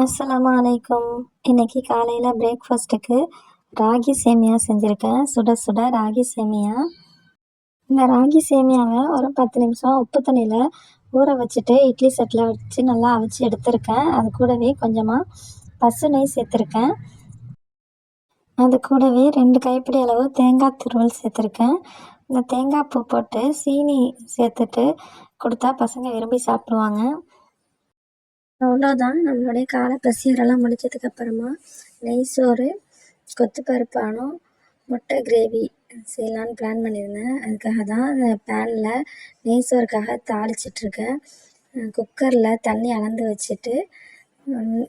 அஸ்லாம் அலைக்கும். இன்னைக்கு காலையில் பிரேக்ஃபாஸ்ட்டுக்கு ராகி சேமியா செஞ்சுருக்கேன். சுட சுட ராகி சேமியா. இந்த ராகி சேமியாவை ஒரு பத்து நிமிஷம் உப்பு தண்ணியில் ஊற வச்சுட்டு இட்லி செட்டில் வச்சு நல்லா அவிச்சு எடுத்திருக்கேன். அது கூடவே கொஞ்சமாக பசு நெய் சேர்த்துருக்கேன். அது கூடவே ரெண்டு கைப்பிடி அளவு தேங்காய் துருவல் சேர்த்துருக்கேன். இந்த தேங்காய் பூ போட்டு சீனி சேர்த்துட்டு கொடுத்தா பசங்க விரும்பி சாப்பிடுவாங்க. அவ்வளோதான் நம்மளுடைய காலை பசியரெல்லாம் முடிச்சதுக்கப்புறமா நெய் சோறு கொத்து பருப்பானம் முட்டை கிரேவி செய்யலான்னு பிளான் பண்ணியிருந்தேன். அதுக்காக தான் அந்த பேனில் நெய் சோறுக்காக தாளிச்சிட்ருக்கேன் குக்கரில் தண்ணி அளந்து வச்சுட்டு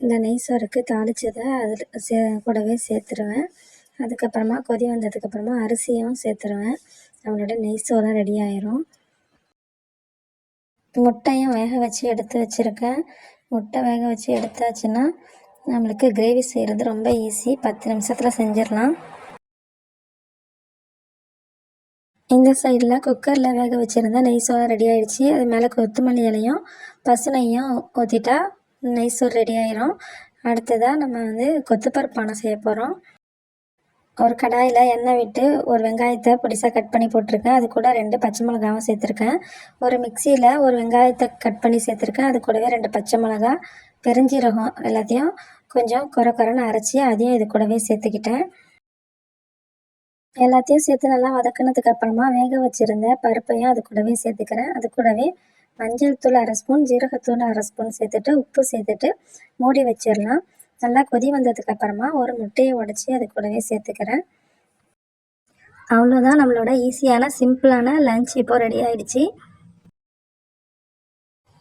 இந்த நெய் சோறுக்கு தாளித்ததை அதில் சே கூடவே சேர்த்துருவேன். அதுக்கப்புறமா கொதி வந்ததுக்கப்புறமா அரிசியும் சேர்த்துருவேன். நம்மளோட நெய் சோறும் ரெடி ஆயிரும். முட்டையும் வேக வச்சு எடுத்து வச்சுருக்கேன். முட்டை வேக வச்சு எடுத்தாச்சுன்னா நம்மளுக்கு கிரேவி செய்கிறது ரொம்ப ஈஸி பத்து நிமிஷத்தில் செஞ்சிடலாம். இந்த சைடில் குக்கரில் வேக வச்சுருந்தா நெய் சோறு ரெடி ஆகிடுச்சி அது மேலே கொத்தமல்லி இலையும் பசு நெய்யும் ஊற்றிட்டா நெய் சோறு ரெடி ஆயிரும். அடுத்ததாக நம்ம வந்து கொத்துப்பருப்பானம் செய்ய போகிறோம் ஒரு கடாயில் எண்ணெய் விட்டு ஒரு வெங்காயத்தை பொடிசாக கட் பண்ணி போட்டிருக்கேன். அது கூட ரெண்டு பச்சை மிளகாவும் சேர்த்துருக்கேன். ஒரு மிக்சியில் ஒரு வெங்காயத்தை கட் பண்ணி சேர்த்துருக்கேன். அது கூடவே ரெண்டு பச்சை மிளகா பெருஞ்சீரகம் எல்லாத்தையும் கொஞ்சம் குறை குறைன்னு அரைச்சி அதையும் இது கூடவே சேர்த்துக்கிட்டேன். எல்லாத்தையும் சேர்த்து நல்லா வதக்கினதுக்கு அப்புறமா வேக வச்சுருந்த பருப்பையும் அது கூடவே சேர்த்துக்கிறேன். அது கூடவே மஞ்சள் தூள் அரை ஸ்பூன் ஜீரகத்தூள் அரை ஸ்பூன் சேர்த்துட்டு உப்பு சேர்த்துட்டு மூடி வச்சிடலாம். நல்லா கொதி வந்ததுக்கு அப்புறமா ஒரு முட்டையை உடச்சி அது கூடவே சேர்த்துக்கிறேன். அவ்வளோதான் நம்மளோட ஈஸியான சிம்பிளான லஞ்ச் இப்போ ரெடி ஆயிடுச்சு.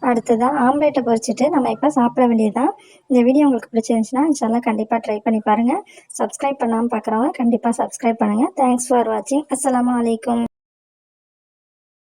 அடுத்ததாக ஆம்லேட்டை பொரிச்சிட்டு நம்ம இப்போ சாப்பிட வேண்டியதுதான். இந்த வீடியோ உங்களுக்கு பிடிச்சிருந்துச்சுன்னா இன்ஷால்லாம் கண்டிப்பாக ட்ரை பண்ணி பாருங்கள் சப்ஸ்கிரைப் பண்ணாமல் பார்க்குறவங்க கண்டிப்பாக சப்ஸ்கிரைப் பண்ணுங்கள் தேங்க்ஸ் ஃபார் வாட்சிங் அஸ்லாம் வலைக்கம்